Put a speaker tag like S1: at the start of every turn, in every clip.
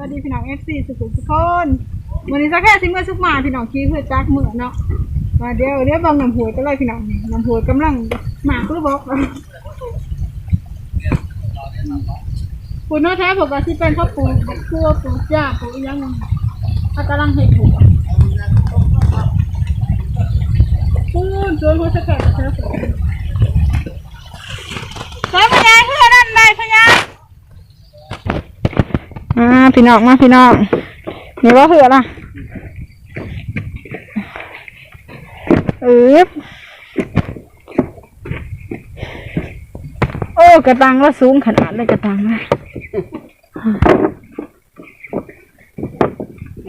S1: วัสดีพี่น้องเอฟซีสุขุมทุกคนวันนี้สักแค่สิเมื่อสุกมาพี่น้องขี้เพื่อจักเมื่อเนาะมาเดี๋ยวเดี๋ยวบังน้ำหัวก็เลยพี่น้องน้ำหัวกำลังหมากรือบอกปูนโน้ตแท้ผมก็ที่เป็นข้าวปูครัวปูจ้าปูยังถ้ากำลังเห็ดถูกปูนชวนหัวสักแค่กับเธอสิใช้พยานเพื่อนั่นได้พยานอ่า พี่น้องมาพี่น้องนี่ว่าเหือล่ะเออโอ้กระตังแล้วสูงขนาดเลยกระตังนะ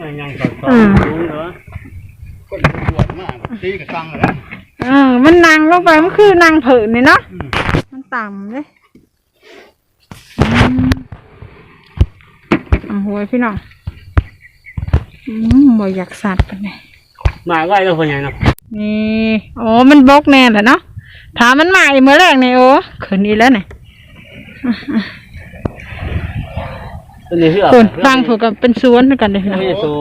S2: ยังยังสอดสองรู้เหรอคนปวดมากตีกับตังเลยนะ
S1: เออมันนางลงไปมันคือนางเผินนี่เนาะมันต่ำเลยอืม อะหวยพี่น้องอืมบ่อยากสัตว์กันเลย
S2: มาไว้แล้วคนยังนะ
S1: นี่โอ้มันบกแน่แหละเนาะถามมันมาอีกเมื่อแรกเนี่ยโอ้คืนนี้แล้วเนี่ย
S2: ตัวนี้เชื่อ
S1: คนฟังผูกกับเป็นสวนด้วยกันเลย
S2: ไม่
S1: นะ
S2: ใช่โซ่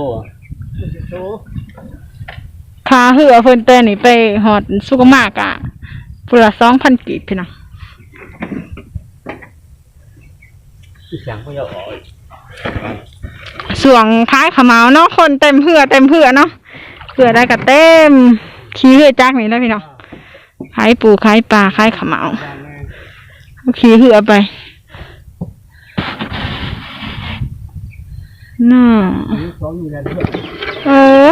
S1: คาเหือเพิ่นเต้นนี่ไปหอดสุกมากอะปุระสองพันกีบพี่น้อง
S2: ที่เสียงก็จะออก
S1: สวงท้ายขมาวเนาะคนเต็มเหือเต็มเหือเนาะเหือได้กับเต็มขี้เหือจักนี่นะพี่น้องขายปูขายปลาขายขมาวขี้เหือไปน่า
S2: สองมีอะไรด้วย
S1: เออ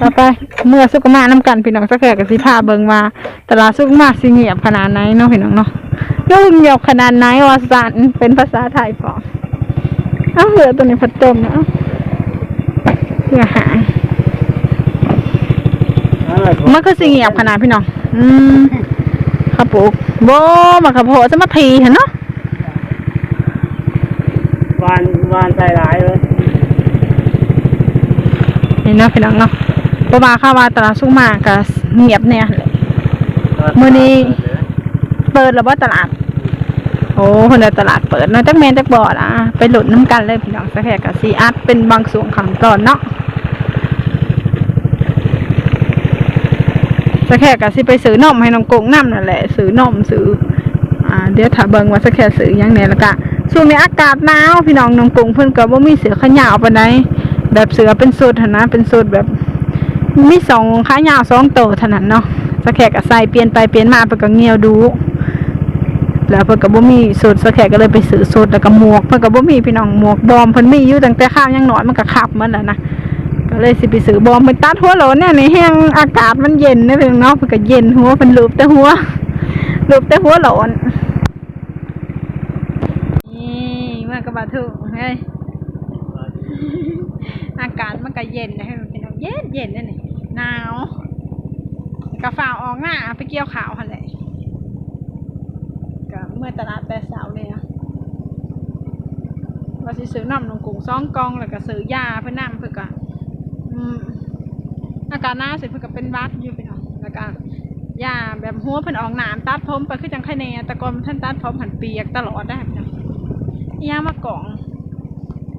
S1: ต่อไปเมื่อสุกมาน้ำกันพี่น้องสักแก่กับสิพาเบิงว่าตลาดสุกมาสิเงียบขนาดไหนเนาะพี่น้องเนาะยุ่งเงียบขนาดไหนวาสันเป็นภาษาไทยพอเอ้าเหลือตัวนี้พัดจมนะเอ้าเพื่อหายมันก็สิเงียบขนาดพี่น้องอืมข้าวปลูกโบมาขับโพดจะมาทีเห็นเนาะ
S2: วานวานใจร้ายเลย
S1: นี่เนาะพี่น้องเนาะ ปมาเข้ามาตลาดสุกมาก็เงียบเนี่ยแหละมื้อนี้เปิดแล้วว่าตลาด โอ้คนเดียวตลาดเปิดเนาะจักแมนจักบอดอะไปหลุดน้ำกันเลยพี่น้องสักแค่กับซีอัดเป็นบางส่วนขังก่อนเนาะสักแค่กับซีไปซื้อนมให้น้องกงน้ำนั่นแหละซื้อนมซื้ออ่าเดี๋ยวถ้าเบิ่งว่าสักแค่ซื้อหยังเนี่ยแล้วก็ช่วงนี้อากาศหนาวพี่น้องน้องกงเพิ่นก็บ่มีเสือขยาวปานใดแบบเสือเป็นสูตรหั่นนะเป็นสูตรแบบ มีสองขายาวสองโตวเท่านั้นเนาะสักแค่กับใส่เปลี่ยนไปเปลี่ยนมาเพิ่นก็เงียวดู แล้วเพิ่นก็บ่มีสูตรสแขกก็เลยไปซื้อสูตรแล้วก็หมวกเพิ่นก็บ่มีพี่น้องหมวกบอมเพิ่นมีอยู่ตั้งแต่ข้าวยังน้อยมันก็ขับมันแล้วนะก็เลยสิไปซื้อบอมเพิ่นตัดหัวโหลนเนี่ยในแห้งอากาศมันเย็นนะเพิ่นเนาะเพิ่นก็เย็นหัวเพิ่นลูบแต่หัวลูบแต่หัวโหลนนี่มันก็บ่ถูกเฮ้ย อากาศมันก็เย็นนะให้มันพี่น้องเย็นเย็นนั่นนี่หนาวก็ฝ่าออกหน้าไปเกี่ยวขาวหั่นแหละก็เมื่อตลาดแต่สาวเลยอะว่าสิซื้อน้ำลงกุ้งสองกองแล้วก็ซื้อยาเพื่อน้ำเพื่อก็อืมอาการหน้าสิเพื่อก็เป็นวัดอยู่ไปหน่อยแล้วก็ยาแบบหัวเพิ่นออกหนามตัดผมไปคือจังไคเนแต่ก่อนท่านตัดผมหันเปียกตลอดได้พี่น้องยังมากล่อง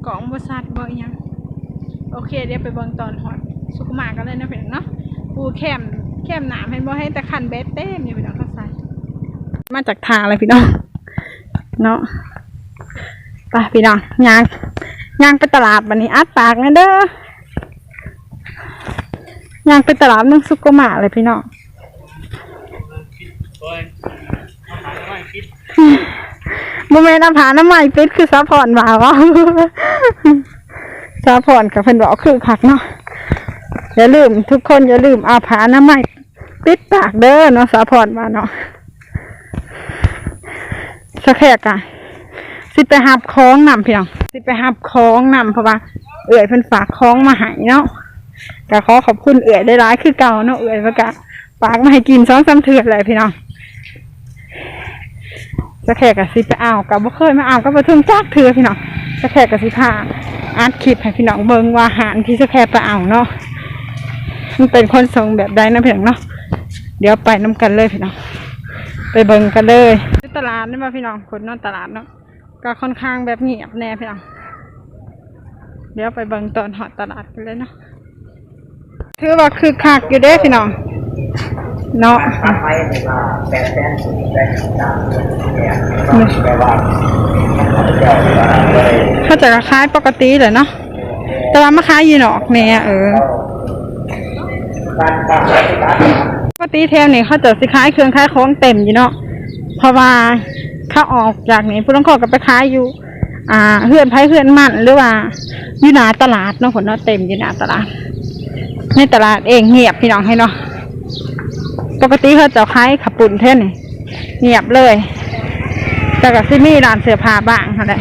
S1: กล่องบริษัทบ่อีหยัง โอเค เดี๋ยวไปเบิ่งตอนฮอดสุกมากันเลยนะพี่น้องเนาะปูแคมแคมหนามเห็นบ่ให้แต่คันเบ็ดเต็มอยู่พี่น้องเข้าใส่มาจากทางอะไรพี่น้องเนาะไปพี่น้องยางยางไปตลาดบันนี้อัดปากนะเด้อย่างไปตลาดเมืองสุกมาเลยพี่น้อง
S2: โอ้มาหาไม่คิด
S1: โมเมนต์อาผาน้ำใหม่ปิดคือซัพพอร์ตมาวะ ซัพอร์ตกับเพิ่นบอกคือคักเนาะอย่าลืมทุกคนอย่าลืมอาผาน้ำใหม่ปิดปากเด้อเนาะซัพรมาเนาะสักแค่กะสิไปหับคล้องนำพี่น้องสิไปหับคล้องนำเพราะว่าเอื่อยเพิ่นฝากคล้องมาให้เนาะก็ขอขอบคุณเอื่อยได้ร้ายคือเก่าเนาะเอื่อยเพระกะฝากมาให้กินสองสามเถื่อเลยพี่น้อง จะแขกกับสิไปเอากับบ่เคยมาเอาก็บ่ถึงจักเถื่อพี่น้องจะแขกกับสิพาอัดคลิปให้พี่น้องเบิ่งว่าอาหารที่จะแขกไปเอาเนาะมันเป็นคนทรงแบบใดนะพี่น้องเนาะเดี๋ยวไปน้กันเลยพี่น้องไปเบิ่งกันเลยที่ตลาดนี่มาพี่น้องคนนอกตลาดเนาะก็ค่อนข้างแบบเงียบแน่พี่น้องเดี๋ยวไปเบิ่งตอนหอดตลาดกันเลยเนาะถือว่าคือคักอยู่เด้พี่น้อง เนาะ
S3: ไปเลยว่าแปดแสนสี่แสนสามเนี่ยแปลว่าเจ้าว่าเลย
S1: เขาจะขายปกติเลยเนาะแต่ว่ามาขายอยู่นอกเนี่ยเออ
S3: การการการ
S1: ปกติแถวนี้เขาจะสิขายเครื่องขายของเต็มอยู่เนาะเพราะว่าเขาออกจากนี้ผู้ต้องขอก็ไปขายอยู่ อ่าเฮือนไผเฮือนมันหรือว่าอยู่หนาตลาดเนาะผลเนาะเต็มอยู่หนาตลาดในตลาดเองเงียบพี่น้องให้เนาะ ปกติเขาจะขายขับปุ่นเท่านี่เงียบเลย แต่ก็ซิมีร้านเสื้อผ้าบ้างอะไร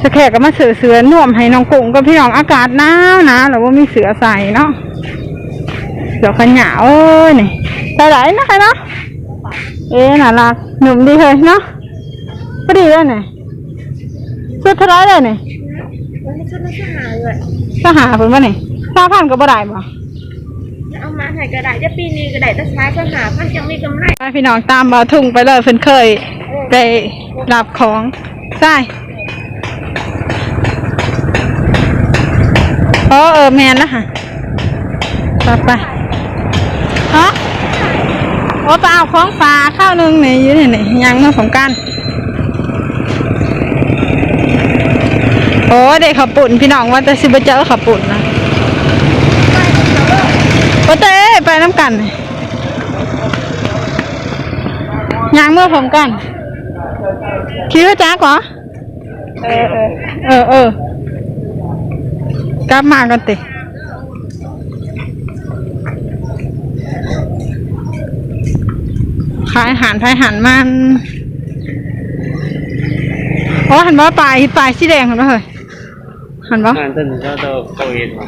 S1: สแขกก็มาเสือเสือน่วมให้น้องกุ้งก็พี่น้องอากาศหนาวนะหรือว่ามีเสือใส่เนาะเสือขนหยาวเอ้ยนี่ใส่ไหนนะใครเนาะเอ๊ะน่ารักหนุ่มดีเลยเนาะพอดีเลยเนี่ยชุดเท่าไรเลยเนี่ย
S4: วันนี้ชุดนักศึกษาเลย
S1: ทหารเพิ่นว่านี่สาพันก็บ่ได้บ่
S4: เอามาใส่กระดาษจะปีนี้กระดาษจะใช้ก็หาพันจังมีกำไร
S1: ไปพี่น้องตามบ่าทุ่งไปเลยเพิ่นเคยไปรับของใช่เออเออแมนแล้วค่ะไปไปฮะโอ้ไปเอาของฝาข้าวหนึงนี่อยู่นี่นี่ยังมาของกันโอ้เด็กขับปุ่นพี่น้องว่าจะสิบเจอขับปุ่นนะ โอ้เต้ไปน้ำกันยางเมื่อผมกันคิดว่าจ้ากเหรอเออเออเออเออกลับมากันติขายอาหารไทยหารมันโอ้หันว่าปลายปลายสีแดงเห็นปะเฮ้ยหันว่า
S2: งานต้นก็ต้องเข้าเองมา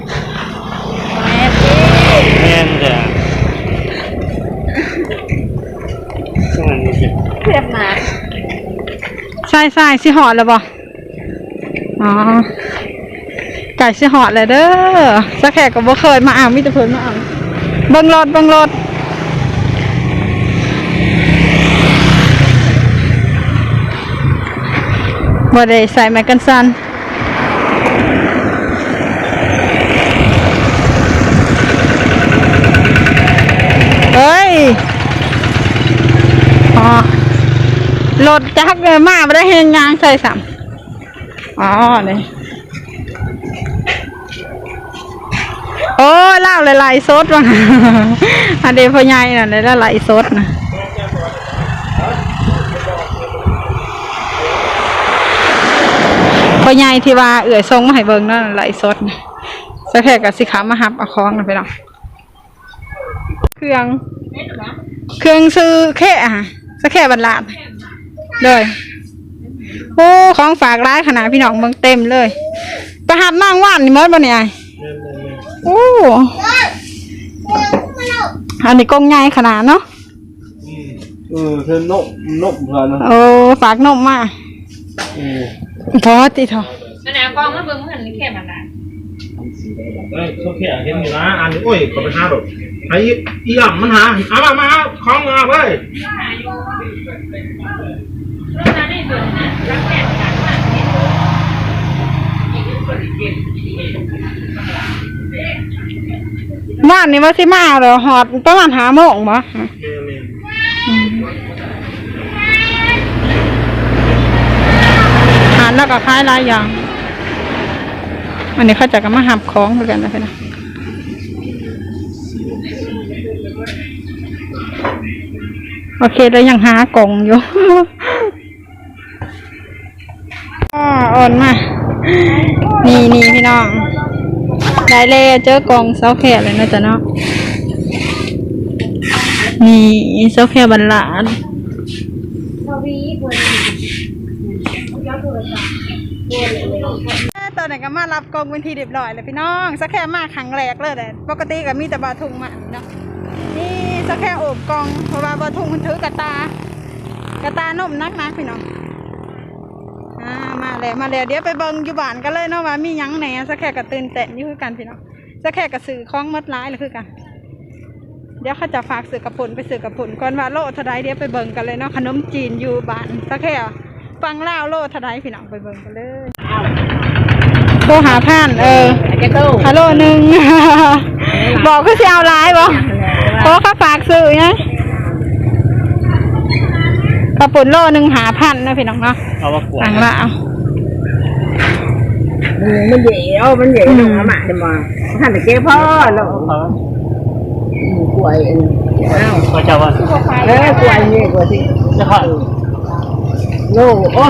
S2: แม่นจ้ะช่วงนี้สิ
S4: เทียบมา
S1: ใช่ใช่สิหอดแล้วบ่อ๋อไก่สิหอดเลยเด้อสักแขกก็บ่เคยมาอ่างมิตรเพิ่นมาอ่างเบิ่งรถเบิ่งรถบ่ได้ใส่ไม้กันสั่นเฮ้ย อ๋อ รถจักเลยมาไม่ได้เห็นยางใส่สัมอ๋อนี่โอ้เล่าหลายๆซดว่ะอันเดียวพ่อใหญ่น่ะเลยหลายๆซดนะพ่อใหญ่ที่ว่าเอื่อยทรงมาให้เบิ่งนั่นหลายซดนะสักแค่กับสิขามาหับเอาคล้องนะพี่น้องเครื่อง เครื่องซื้อแค่อะสักแค่บรรลาด เลยโอ้ของฝากร้ายขนาดพี่น้องเมืองเต็มเลยไปหับนางว่านนี่มดบ่เนี่ยไอ้โอ้อันนี้กงใหญ่ขนาดเนาะ
S2: เออเธอนกนกเหรอนะ
S1: โอ้ฝากนมมา
S2: เออ
S1: พอติเถอะ
S4: แนวกองมันเบิ่งมันนี่แค่มันได้
S5: เอ้ยเขาแค่เห็นอยู่นะอันนี้โอ้ยก็ไปหาดอกไอ้อีหล่ำมันหาเอามามาเอาของมาเว้ย
S4: เรื่องนั้นนี่ส่วนนั้นรักแก่กันมาก
S1: ว่านนี่ว่าสิมาเอาเหรอหอดประมาณหาโมงบ่หาแล้วก็คล้ายหลายอย่าง อันนี้เขาจะก็มาหับของเหมือนกันนะพี่นะโอเคแล้วยังหากล่องอยู่อ่าอ่อนมา นี่นี่พี่น้อง ได้เลยเจอกล่องเซาแคเลยนะจ๊ะเนาะ นี่เซาแคบันลาด
S4: ทวีบน
S1: ตอนไหนก็มารับกองเป็นทีเรียบร้อยเลยพี่น้องสักแค่มาครั้งแรกเลยแหละปกติก็มีแต่บาทุงมาเนาะนี่สักแค่โอบกองเพราะว่าบาทุงมันถือกระตากระตานมนักนักพี่น้องอ่ามาแล้วมาแล้วเดี๋ยวไปเบิ่งอยู่บ้านกันเลยเนาะว่ามียังแหน่สักแค่กระตื่นเต้นอยู่คือกันพี่น้องสักแค่กระสือคล้องมัดร้ายเลยคือกัน เดี๋ยวเขาจะฝากสื่อกระปุนไปสื่อกระปุนก่อนว่าโลเทาไดเดี๋ยวไปเบิ่งกันเลยเนาะขนมจีนอยู่บ้านสักแค่ฟังเล่าโลเทาไดพี่น้องไปเบิ่งกันเลย โทรหาท่าน เออฮัลโหลหนึ่งบอกก็สิเอาไลน์บ่เพราะว่าฝากสื่อไงกระปุนโลหนึ่งหาพันนะพี่น้องเนาะ
S2: เอาว่ากวด
S1: ฟังละเอา
S4: มันเหยียวมันเหยียวหนูมาเดี๋ยวมาท่านตะเกียพ่อแล้ว
S2: เขา
S4: กวยอ้าว
S2: เขาจะว่า
S4: เออกวยนี่กวยสิ
S2: จะขอ
S4: โลโอ้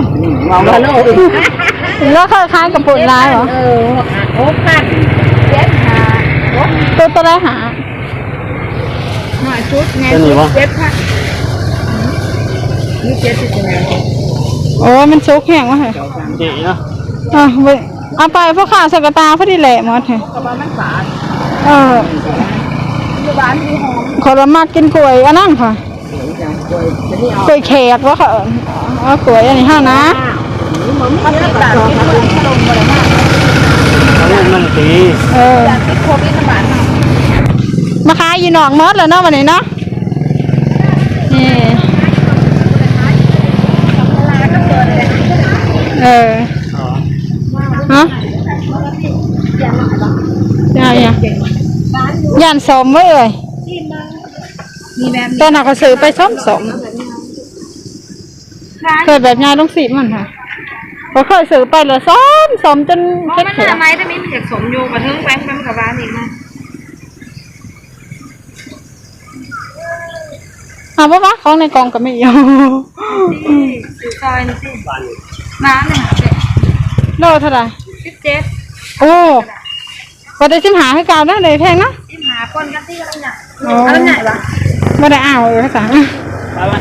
S4: มองว่าโลอีก
S1: แล้วเคยค้ายกระปุนไลน์เหรอ
S4: เออโอ้ปัดเจ็ดหา
S1: ตัวตัวได้หา
S4: หน่อยชุดไง
S2: จะหนีวะ
S4: เจ็ดค่ะนี่เจ็ดสิบยังไง
S1: โอ้ยมันซุกแห้งวะเหรอ
S2: เจ๋เนาะ
S1: อะเว้ยเอาไปพวกข่าวสกตาพอดีแหละหมดเหรอ
S4: ประมาณมันฝาด
S1: เออ
S4: อยู่บ้านมีหอม
S1: ขอละมากกินกล้วยอันนั้นค่ะ
S4: สวยจังกล้วยจะนี่เอา
S1: กล้วยแขกวะค่ะเอิ้นเอากล้วยอันนี้ห้านะ
S4: มันไม่ได้ตัดที่มันลมาเลยมาก
S2: เขาเล่นมันตี
S1: เออ
S4: จากที่โควิดระบาดมา
S1: มาขายอยู่หนองมดแล้วเนาะวันนี้เนาะนี่
S4: ลาก็เกิดเลย
S1: เออ
S2: อ๋อ
S1: ฮะยาย่าย่านสมไว้เลยตอนนักก็ซื้อไปส้มสมเคยแบบยายต้องสีมันค่ะ พอเคยซื้อไปเลยส้มสมจน
S4: เพ
S1: เค็
S4: ราะ
S1: ด
S4: มัน
S1: เขียว
S4: ทำไมถ้ามีเด็กสมโยกระเทิงไปมันกับบ้านอีกนะ
S1: อะปะวะของในกล่องก็ไม่อยู่
S4: ที่สื่อซอยนี่สิ
S2: บ้านอยู่
S4: น้ำหนึ่งเจ็ด
S1: โลเท่าไหร่
S4: สิบเจ็ด
S1: โอ้ก็ได้ชิมหาให้กาวได้เลยแพงนะ
S4: ที่หาคนกันที่อะไรเนี่ย
S1: อ๋อ
S4: อะไรเนี่ยปะ
S1: ไม่ได้อ้าวเอกสาร
S2: ไปไหม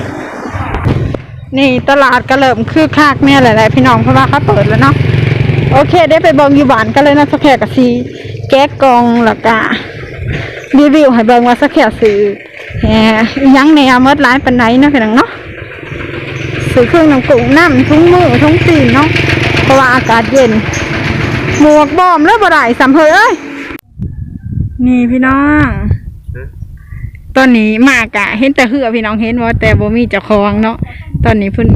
S1: นี่ตลาดก็เริ่มคือคากเนี่ยแหละๆพี่น้องเพราะว่าเขาเปิดแล้วเนาะโอเค ได้ไปเบิ่งอยู่บ้านกันเลยนะสักแค่กับซีแก๊กกองแล้วก็รีวิวให้เบิ่งว่าสักแค่ซื้อแหมอิหยังแนวเมดร้ายปันไหนนะพี่น้องเนาะซื้อเครื่องน้ำกุ้งน้ำทุ่งมือทุ่งตีนเนาะเพราะว่าอากาศเย็น หมวกบอมแล้วบ่ได้สำเพยเอ้ยนี่พี่น้องตอนนี้มากะเห็นแต่เหือพี่น้องเห็นว่าแต่บ่มีเจ้าของเนาะ ตอนนี้เพิ่น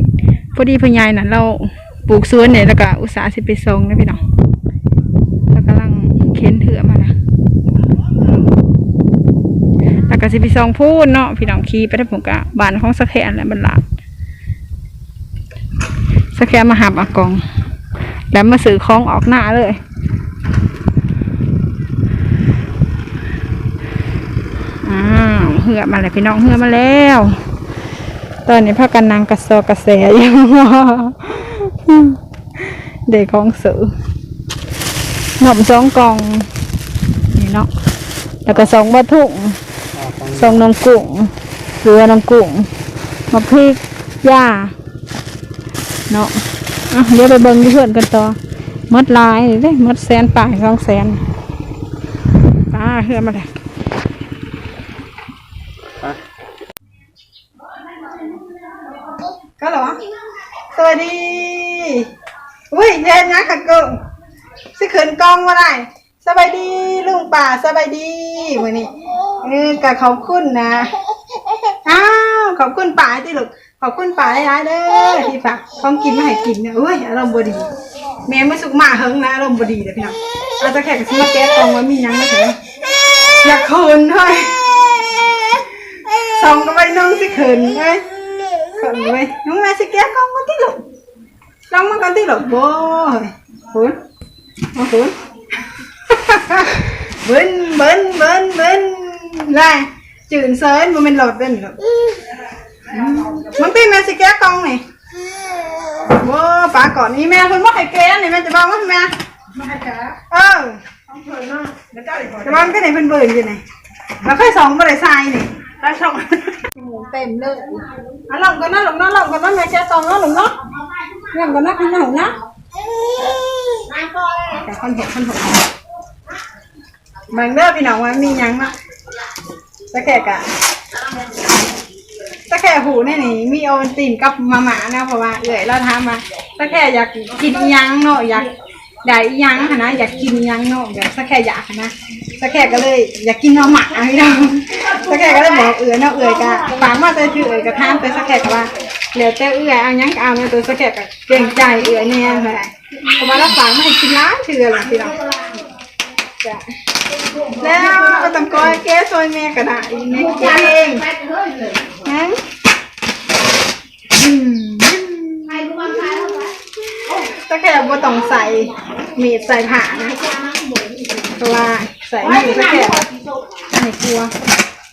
S1: พอดีพ่นยายน่ะเราปลูกสวนเนี่ยแล้วก็อุตสาห์สิไปส่งนะพี่น้องแล้วกำลังเข็นเถื่อมานะแล้วก็สิไปส่งพูนเนาะพี่น้องขี่ไปได้ผมกะบ้านของสะแคนและบรรลาสะแคนมาหาบอากอง แล้วมาซื้อของออกหน้าเลยอ้าวเหือมาแล้วพี่น้องเหือมาแล้ว ตอนนี้พากันนางกระซอกระแสอยู่เด็กของสือหน่อมสองกล่อง นี่เนาะแล้วก็สองบะถุงสองน้ำกุ้งเรือน้ำกุ้งมะพริกย่าเนาะอะเดี๋ยวไปเบิ่งเพื่อนกันต่อหมดลายเด้หมดแสนป่ายสองแสนอ่าเหือมาแล้ว ก็เหรอ สวัสดีอุ้ยเย็นนะขัดเกิงสิขืนกองมาได้สบายดีลุงป่าสบายดีวันนี้เออกะขอบคุณนะอ้าวขอบคุณป่าที่ลูกขอบคุณป่าหลายๆเด้อที่ฝากของกินมาให้กินเนี่ยอุ้ยอารมณ์บดีแม่ไม่สุกมาเฮิงนะอารมณ์บดีเลยพี่น้องเราจะแขกกับซิมาแก้กองว่ามียังไหมเถอะอยากคืนด้วยส่องกันไปน้องสิคืนเฮ้ย gue nung masih kaya kau ngerti lo kau mau ngerti lo boy bun mau bun bun bun bun bun là chuyển sớm mà mình lột lên mắm tin mẹ sẽ kéo con này. Bố bà còn đi mẹ thôi mất hai kéo này. Mẹ chỉ bao mất mẹ. Ừ, cho bao cái này phân vườn gì này. Nó phải sống vào lại sai này. Ta xong เต็มเลยอะลองกันนะลองนะลองกันนะแม่แกตองนะลองนะลองกันนะพี่น้องนะแต่คนเห็นคนเห็นบางเด้อพี่น้องว่ามีหยังนะตะแขกอะตะแขกหูนี่นี่มีโอวัลตินกับมาม่านะเพราะว่าเอื่อยเราทำมาตะแขกอยากกินอิหยังเนาะอยากได้อีหยังค่ะนะอยากกินอีหยังเนาะแบบสักแค่อยากค่ะนะสักแค่ก็เลย อยากกินหน้อหมักอะพี่น้อง สักแค่ก็เลยบอกเอือเนาะเอื่อยก็ฝากมาแต่คือเอื่อยก็ทานไปสักแค่ก็ว่าเหลือแต่เอื่อยเอาหยังก็เอาในตัวสักแค่ก็เกรงใจเอื่อยแน่เท่าไหร่เพราะว่าเราฝากมาให้กินร้านชื่อล่ะพี่น้องจ้ะแล้วก็ต้องก้อยแก้ซอยแม่ก็ได้แม่เก่งนะอืมถ้าแค่บ่ต้องใส่มีดใส่ผ่านะเพราะว่าใส่มีดถ้าแค่ไม่กลัว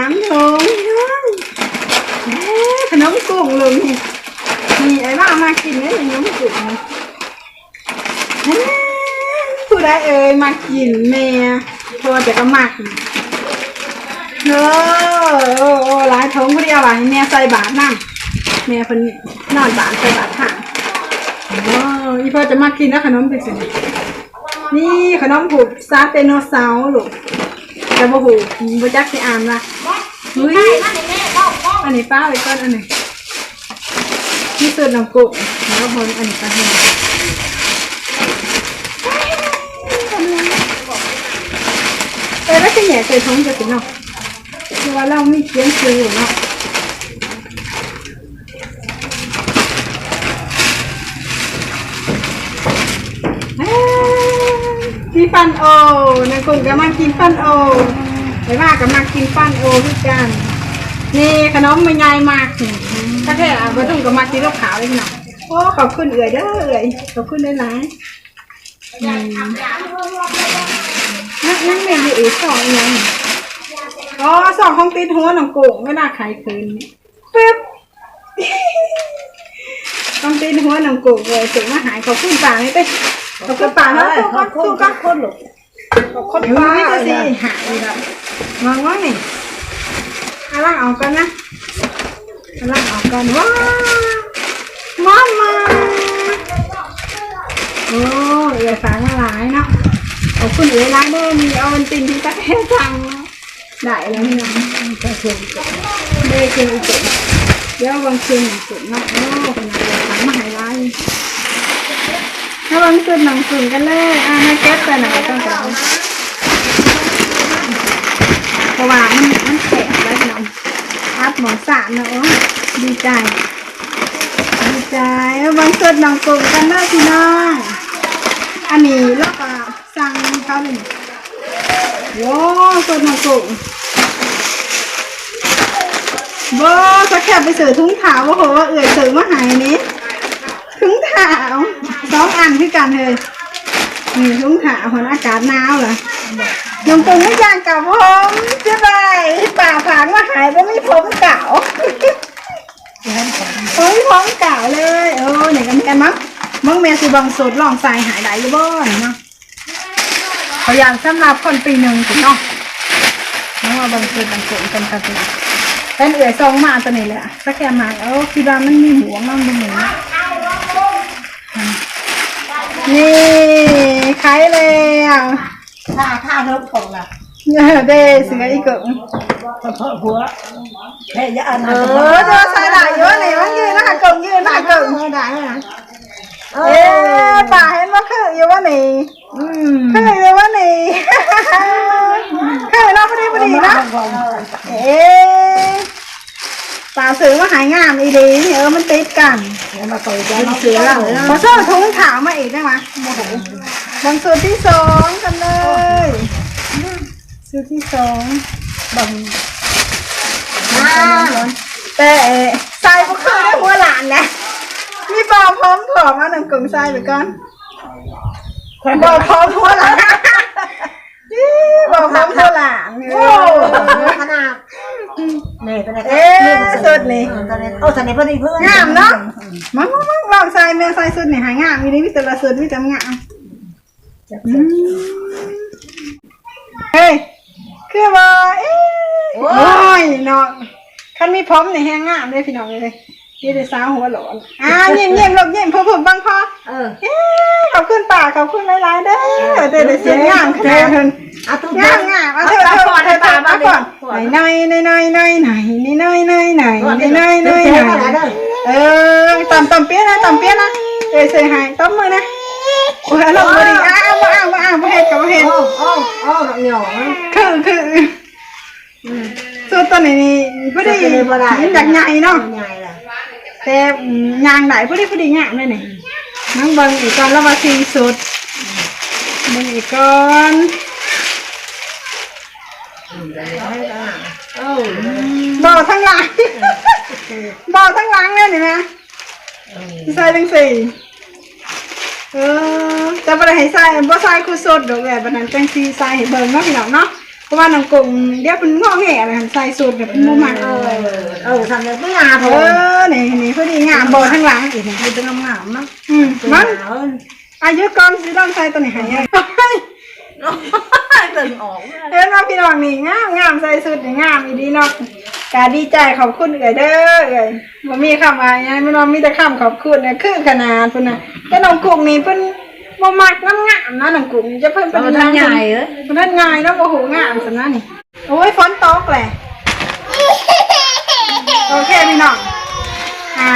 S1: าวโอ้ยเละค่ะถูกเคยกินเคยกินถูกว้าวใช่หรอกไม่ยั้งแน่หรอกไม่ยั้งมีไข่นมว้าวสองถุงนี่นี่สามถุงเอ๊ะขนมกุ้งเลยนี่ไอ้บ้ามากินเนี่ยขนมกุ้งผู้ใดเอ่ยมากินแม่เพราะจะก็มากเออโอ้โอ้หลายถุงพอดีเอาไว้ให้แม่ใส่บาทนั่งแม่คนนอนบาทใส่บาทถังว้าวอีพ่อจะมากินนะขนมเป็นสินี่ขนมผูกซาเตโนเสาร์ลูกจะบ่หูบ่จักสิอ่านละ เฮ้ยอันนี้ป้าไว้ก่อนอันนี้นี่สุดน้ำกุแล้วพนอันนี้ก็ให้เออแล้วจะแหน่ใส่ท้องจะสิเนาะคือว่าเราไม่เขียนซื้ออยู่เนาะเอ้ยมีฟันโอนางกุ้งก็มากินฟันโอ ไอ้ว่าก็มากินฟันโอด้วยกันนี่ขนมมันยายมากนี่ถ้าแท้อะบ่ต้องก็มากินลูกขาวเลยพี่น้องโอ้ขอบคุณเอื่อยเด้อเอื่อยขอบคุณหลายๆอืมนั่งนั่งเรียนอยู่อีกสองอีกอยังอ๋อสองของติดหัวน้องกุ้งไม่น่าขายคืนปึ๊บต้องตีนหัวน้ำกุกเลยถึงมาหายขอบคุณป่าเลยเต้ขอบคุณป่าแล้วขอบคุณก็คนหรอ กขอบคุณป่าจะสิหายแบบมองว่านี่อาล่างออกกันนะอาล่างออกกันว้ามามาโอ้เอ๋ยฝางมาหลายเนาะขอบคุณเอ๋ยร้านเด้อมีเอาวันตินที่ตะแคงจังได้แล้วนี่นะจะชวนได้คืนอีกเดี๋ยววันคืนสุดเนาะโอ้เป็นะไรฝางมาหายร้าย ถ้าวันคืนหนังคืนกันเลยอ่าให้แก๊สไปหน่อยต้องการเพราะว่ามันมันแตกแล้วน้องอัพหมอสามนะโอ้ดีใจ ดีใจแล้ววันเกิดน้องกงกันเด้อพี่น้อง อันนี้เราก็สั่งเขาเลยโว้เกิดน้องกงโว้สักแคบไปซื้อถุงขาวว่าโหว่าเอื่อยซื้อมาหายนี้ถุงขาว สองอันคือกันเลยนี่ถุงขาวคนอากาศหนาวเหรอน้องกงไม่ยางกับผมจะไปป่าผางมาหายก็ไม่ผมเก่าโอ้ยพร้อมเก่าเลยเออไหนกันกันมั้งมึงแม่สิบังสูตรลองใส่หายได้หรือบ่เนาะพยายามสำหรับคนปีหนึ่งถึงเนาะน้องว่าบังสูตรบังสูตรกันกันเลยเป็นเอ๋ยซองมาตัวนี้เลยอะสักแกมาเออคิดว่ามันมีหัวมันเป็นหมูนี่ ขายแล้ว
S3: ถ้าถ้าเริ่มของละ
S1: เออเด้เสืออีกเกิง
S3: ก็เพิ่มหัวแค่ยาอัน
S1: เอ
S3: นั้น
S1: อจะมาใส่หลายเยอะเลยมันยืนหน้าเกิงยืนหน้าเกิง
S3: ไม่ได้นะ
S1: เอ๊ะป่าเห็นว่าคืออยู่ว่านี่
S3: อืม
S1: คืออยู่ว่านี่คือเราไม่ได้พอดีนะเอ๊ะป่าซื้อมาหายงามอีดีเออมันติดกัน
S3: มาต่อยกันเสือเรา
S1: พอเสื้อถุงขาวมาอีกได้ไหมโมโห บางสูตรที่สองกันเลยสูตรที่สองบังแต่ใส่ก็คือได้หัวหลานนะมีบอพร้อมผอมเอาหนึ่งกลุ่มใส่ไปก่อนบอพร้อมหัวหลานอี้บอพร้อมหัวหลานโอ้
S3: ขนาดนี่เป็นไง
S1: เอ๊ะสุดนี่
S3: ตอนนี้เอาสันนิษฐานเพื่อน
S1: งามเนาะมามามาลองใส่แม่ใส่สุดนี่หายงามมีนี่มีแต่ละสุดมีแต่งาม เฮ้ยคือว่าเอ๊ะโอ้ยเนาะคันมีพร้อมในแห้งงามเลยพี่น้องเลยยี่ได้สาวหัวหลอนอ่าเยี่ยมเยี่ยมลบเยี่ยมเพิ่มเพิ่มบังพอ
S6: เออ
S1: เอ๊ะขอบคุณป่าขอบคุณหลายๆเด้อเด้อเด้อเสียงงามขนาดเพิ่น
S6: เอาทุก
S1: งามงามเอาเถอะเถอะเถอะเถอะมาก่อนไหนไหนไหนไหนไหนไหนไหนไหนไหนไหนไหนไหนไหนเออตำตำเปี้ยนะตำเปี้ยนะเอ้ยใส่หายต้มมือนะ โอ้ยลงมือดิอ้าวอ้าวอ้าวบ่เฮ็ดกับบ่เฮ็ด
S6: โอ้โอ้โอ้เหนียว
S1: คือคือส่วนตัวนี้นี่พอดีมันอยากใหญ่เนาะ
S6: ใหญ่ละ
S1: แต่ยางไหนพอดีพอดีงามเลยนี่นั่งเบิ่งอีกก่อนแล้วมาสีสุดเบิ่งอีกก่อน
S6: โอ้
S1: บ่อทั้งหลังบ่อทั้งหลังเลยนี่นะใส่ทั้งสี่ เออจะบ่ได้ให้ใส่บ่ใส่คู่สดดอกแบบบัดนั้นจังสีใส่ให้เบิ่งเนาะพี่น้องเนาะเพราะว่าน้องกงเดี๋ยวเพิ่นงอแงอะไรหั่นใส่สูตรแบบบ่มัก
S6: เออเออทำเลยไม่งาม
S1: เอ
S6: อ
S1: อนี่นี่พอดีงามบ่อทั้งหลังอีกนี่
S6: มันเป็นงามๆมั้ง
S1: อืมมันอายุก่อนสิลองใส่ตัวนี้ให้ยัง
S6: ตึงออก
S1: เห็นว่าพี่น้องนี่งามงามใส่สุดนี่งามอีดีเนาะ กาดีใจขอบคุณเอ่ยเด้อเอ่ยบ่มีคำว่าหยังไม่น้องมีแต่คำขอบคุณเนี่ยคือขนาดพุ่นน่ะแต่น้องกุ้งนี่เพิ่นบ่มักน้ำงามนะน้องกุ้งจะเพิ่นเป็น
S6: เราทำใหญ่เอ้ย
S1: เพิ่นง่ายเนาะบ่ฮู้งามซั่นนะนี่โอ้ยฝนตกแหละโอเคพี่น้องอ่า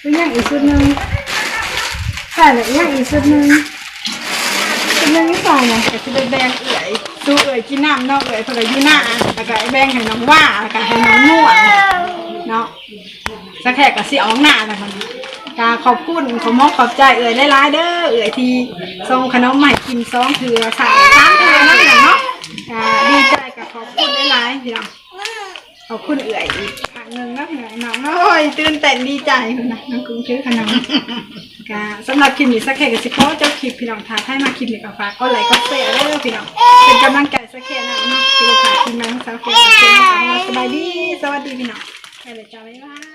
S1: เป็นยังอีกชุดหนึงใช่เลยยังอีกชุดหนึงเป็นยังไม่ใส่นะแต่จะไปแบ่งเอื่อย สู้เอื่อยกินน้ำเนาะเอื่อยเพนก็อยู่หน้าแล้วก็ไอ้แบ่งให้น้องว่าแล้วก็ให้น้องนวดเนาะสักแขกก็สิเออกหน้านะคะกาขอบคุณขอมอกขอบใจเอ่ยหลายๆเด้อเอื่อยที่ส่งขนมใหม่กินซองเถือสามสามเถือนาะพี่น้องเนาะดีใจกับขอบคุณหลายๆพี่น้องขอบคุณเอื่อยอีกครั้งหนึ่งนะพี่น้องน้องโอ้ยตื่นเต้นดีใจนะน้องกุ้งชื่อขนม ก็สำหรับคลิปนี้สักแค่กับสิขอเจ้าคลิปพี่น้องทาให้มาคลิปนี้ก็ฝากก็ไลค์ก็แชร์เด้อพี่น้องเป็นกำลังใจสักแค่นะเนาะเป็นลูกค้าทีมงานสาวเฟียสาวเฟียสบายดีสวัสดีพี่น้องไปเลยจ้าบ๊ายบาย